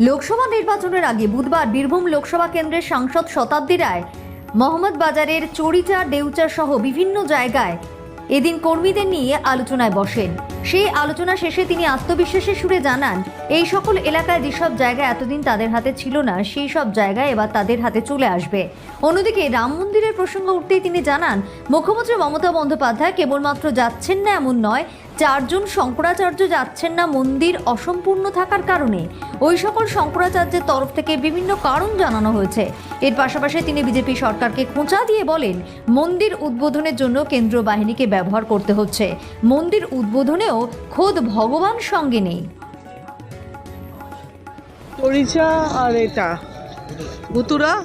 লোকসভা নির্বাচনের আগে বুধবার বীরভূম লোকসভা কেন্দ্রের সাংসদ শতাব্দী রায়, মোহাম্মদ বাজারের চরিচা, ডেউচা সহ বিভিন্ন জায়গায় এদিন কর্মীদের নিয়ে আলোচনায় বসেন। সেই আলোচনা শেষে তিনি আত্মবিশ্বাসের সুরে জানান, এই সকল এলাকায় যেসব জায়গা এতদিন তাদের হাতে ছিল না, সেই সব জায়গায় এবার তাদের হাতে চলে আসবে। অন্যদিকে রাম মন্দিরের প্রসঙ্গ উঠতেই তিনি জানান, মুখ্যমন্ত্রী মমতা বন্দ্যোপাধ্যায় কেবলমাত্র যাচ্ছেন না এমন নয় চারজন শঙ্করাচার্য যাচ্ছেন না মন্দির অসম্পূর্ণ থাকার কারণে। ওই সকল শঙ্করাচার্যের তরফ থেকে বিভিন্ন কারণ জানানো হয়েছে। এর পাশাপাশি তিনি বিজেপি সরকারকে খোঁচা দিয়ে বলেন, মন্দির উদ্বোধনের জন্য কেন্দ্রীয় বাহিনীকে ব্যবহার করতে হচ্ছে। মন্দির উদ্বোধনেও খোদ ভগবান সঙ্গে নেই। তরিচা আর এটা। ভুতুরা,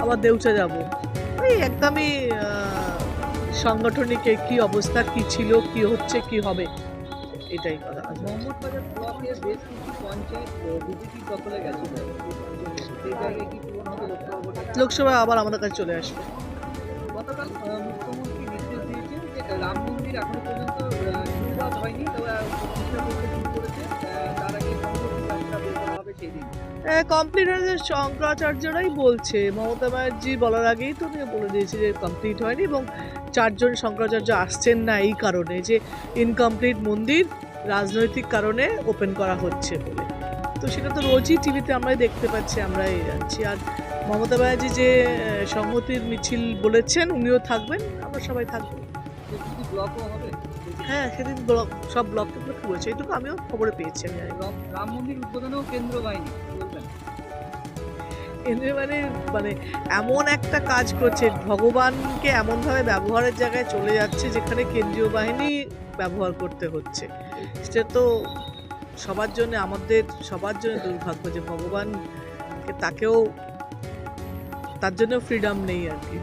আবার দেউচা যাব। একদমই সাংগঠনিক কি অবস্থা কি ছিল কি হচ্ছে কি হবে? এটাই কথা। মোহাম্মদবাজার ব্লকের বেশ কিছু পঞ্চায়েত বিজেপির দখলে গেছিল। সেই জায়গায় কি পূরণ হবে লোকসভা আবার আমাদের কাছে চলে আসবে। গতকাল মুখ্যমন্ত্রী নির্দেশ দিয়েছেন যে রাম মন্দির এখনও পর্যন্ত হয়নি তবে করেছে। কমপ্লিট হয়েছে শঙ্করাচার্যরাই বলছে। মমতা ব্যানার্জি বলার আগেই তো উনি বলে দিয়েছে যে কমপ্লিট হয়নি এবং চারজন শঙ্করাচার্য আসছেন না এই কারণে যে ইনকমপ্লিট মন্দির রাজনৈতিক কারণে ওপেন করা হচ্ছে বলে। তো সেটা তো রোজই টিভিতে আমরাই দেখতে পাচ্ছি আমরাই যাচ্ছি আর মমতা ব্যানার্জি যে সংহতির মিছিল বলেছেন উনিও থাকবেন আমরা সবাই থাকব। হ্যাঁ সেদিন ব্লক সব ব্লক টুকলো বলছে এইটুকু আমিও খবরে পেয়েছি আমি রাম মন্দির উদ্বোধনেও কেন্দ্র বাহিনী বলবেন মানে মানে এমন একটা কাজ করছে, ভগবানকে এমনভাবে ব্যবহারের জায়গায় চলে যাচ্ছে যেখানে কেন্দ্রীয় বাহিনী ব্যবহার করতে হচ্ছে। সেটা তো সবার জন্য, আমাদের সবার জন্য দুর্ভাগ্য যে ভগবানকে তাকেও, তার জন্য ফ্রিডম নেই আর কি।